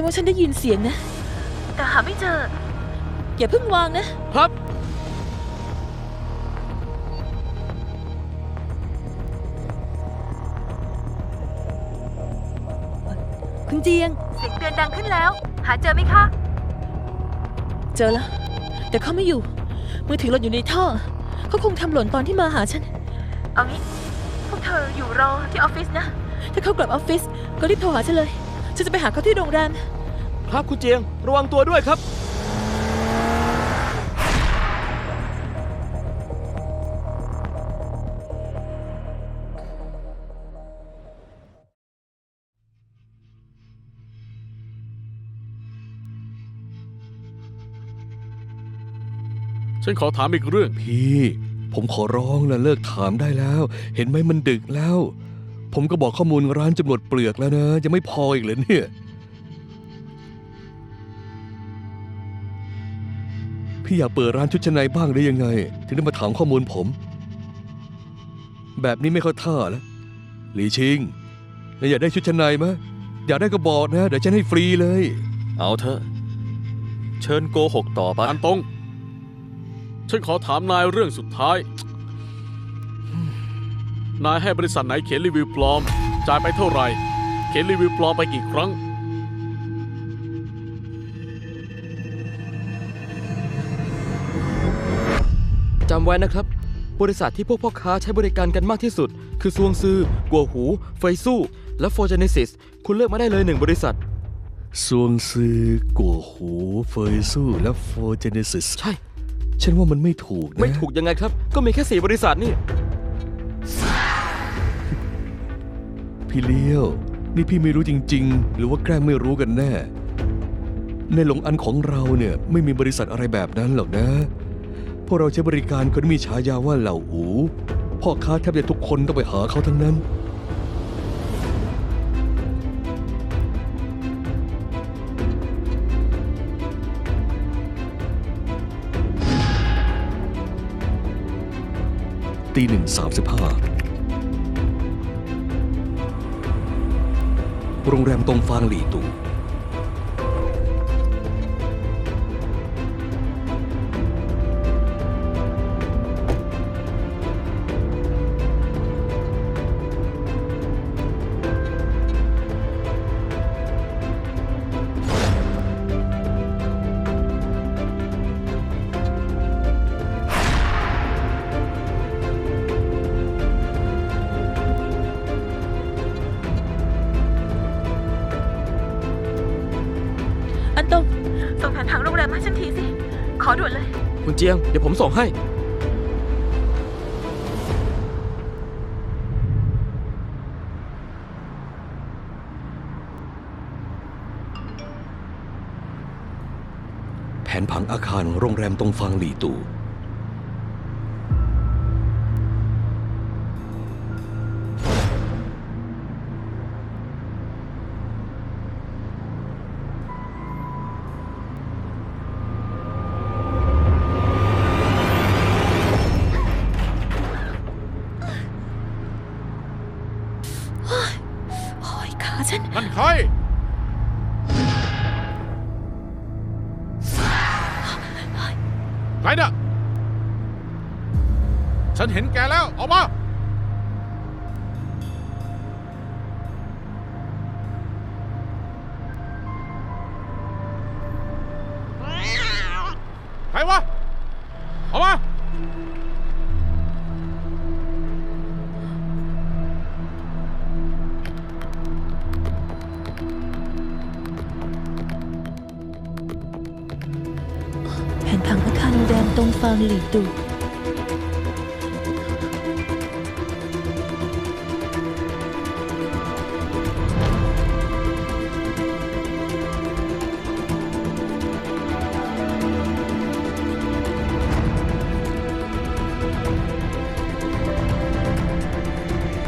ฉันว่าฉันได้ยินเสียงนะ แต่หาไม่เจอ อย่าเพิ่งวางนะ ครับ คุณเจียง เสียงเตือนดังขึ้นแล้ว หาเจอไหมคะ เจอแล้ว แต่เขาไม่อยู่ มือถือหล่นอยู่ในท่อ เขาคงทำหล่นตอนที่มาหาฉัน เอางี้ พวกเธออยู่รอที่ออฟฟิศนะ ถ้าเขากลับออฟฟิศก็รีบโทรหาฉันเลย ฉันจะไปหาเขาที่โรงแรม ครับคุณเจียง ระวังตัวด้วยครับ ฉันขอถามอีกเรื่อง พี่ ผมขอร้องนะเลิกถามได้แล้ว เห็นไหมมันดึกแล้ว ผมก็บอกข้อมูลร้านจำหนวดเปลือกแล้วนะยังไม่พออีกเหรอเนี่ย พี่อยากเปิดร้านชุดชั้นในบ้างได้ยังไง ถึงได้มาถามข้อมูลผม แบบนี้ไม่เข้าท่าแล้วหลีชิงแล้วอยากได้ชุดชั้นในไหมอยากได้ก็บอกนะ เดี๋ยวฉันให้ฟรีเลย เอาเถอะ เชิญโกหกต่อไปอันตรงฉันขอถามนายเรื่องสุดท้าย นายให้บริษัทไหนเขียนรีวิวปลอม จ่ายไปเท่าไหร่ เขียนรีวิวปลอมไปกี่ครั้ง จำไว้นะครับ บริษัทที่พวกพ่อค้าใช้บริการกันมากที่สุด คือซวงซือ กัวหูเฟยสู้และโฟเจเนซิส คุณเลือกมาได้เลยหนึ่งบริษัท ซวงซือกัวหู เฟยสู้และโฟเจเนซิส ใช่ ฉันว่ามันไม่ถูกนะ ไม่ถูกยังไงครับ ก็มีแค่สี่บริษัทนี่ พี่เลี้ยว นี่พี่ไม่รู้จริง ๆ หรือว่าแกล้งไม่รู้กันแน่ ในหลงอันของเราเนี่ยไม่มีบริษัทอะไรแบบนั้นหรอกนะพ วกเราใช้บริการคนที่มีฉายาว่าเหล่าอูพ่อค้าแทบจะทุกคนต้องไปหาเขาทั้งนั้น ตีหนึ่งสามสิบห้าโรงแรมตรงฟางหลี่ตูอั ส่งแผนผังโรงแรมมาให้ฉันทีสิ ขอด่วนเลย คุณเจียง เดี๋ยวผมส่งให้ แผนผังอาคารโรงแรมตงฟางหลี่ตู รน่ะ ฉันเห็นแกแล้ว ออกมา ใครวะ แผนผั